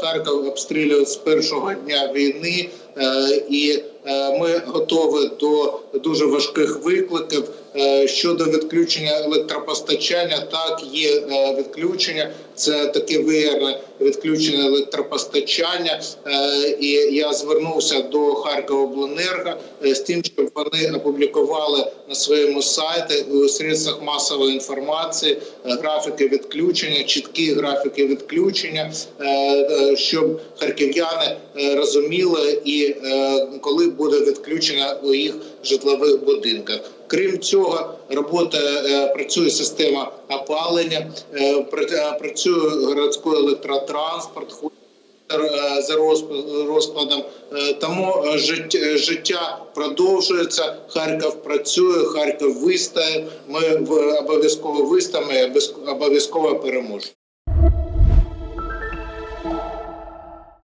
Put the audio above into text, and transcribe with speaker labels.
Speaker 1: Харків обстрілюють з першого дня війни, е, і е, ми готові до дуже важких викликів. Е, Щодо відключення електропостачання, так є е, відключення. Це таке виявне відключення електропостачання. Е, І я звернувся до Харковобленерго з тим, щоб вони опублікували на своєму сайті у средствах масової інформації графіки відключення, чіткі графіки відключення, щоб харків'яни розуміли і коли буде відключення у їх житлових будинках. Крім цього, робота е, працює система опалення, е, е, працює городський електротранспорт. За розкладом тому життя, продовжується. Харків працює, Харків вистоїть. Ми обов'язково вистоїмо, і обов'язково переможемо.